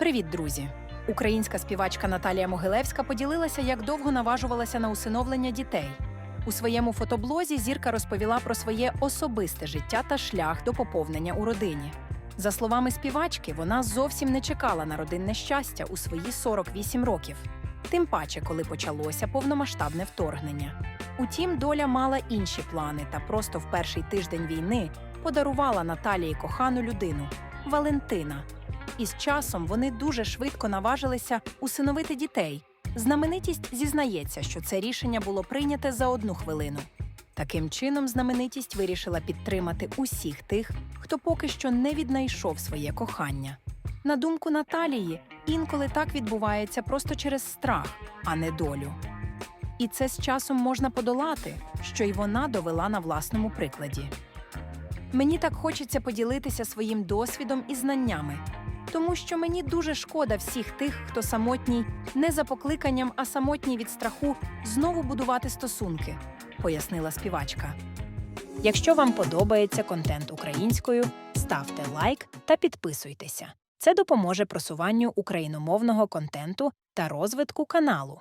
Привіт, друзі! Українська співачка Наталія Могилевська поділилася, як довго наважувалася на усиновлення дітей. У своєму фотоблозі зірка розповіла про своє особисте життя та шлях до поповнення у родині. За словами співачки, вона зовсім не чекала на родинне щастя у свої 48 років, тим паче, коли почалося повномасштабне вторгнення. Утім, доля мала інші плани та просто в перший тиждень війни подарувала Наталії кохану людину Валентина. І з часом вони дуже швидко наважилися усиновити дітей. Знаменитість зізнається, що це рішення було прийняте за одну хвилину. Таким чином, знаменитість вирішила підтримати усіх тих, хто поки що не віднайшов своє кохання. На думку Наталії, інколи так відбувається просто через страх, а не долю. І це з часом можна подолати, що й вона довела на власному прикладі. Мені так хочеться поділитися своїм досвідом і знаннями, тому що мені дуже шкода всіх тих, хто самотній, не за покликанням, а самотній від страху знову будувати стосунки, пояснила співачка. Якщо вам подобається контент українською, ставте лайк та підписуйтеся. Це допоможе просуванню україномовного контенту та розвитку каналу.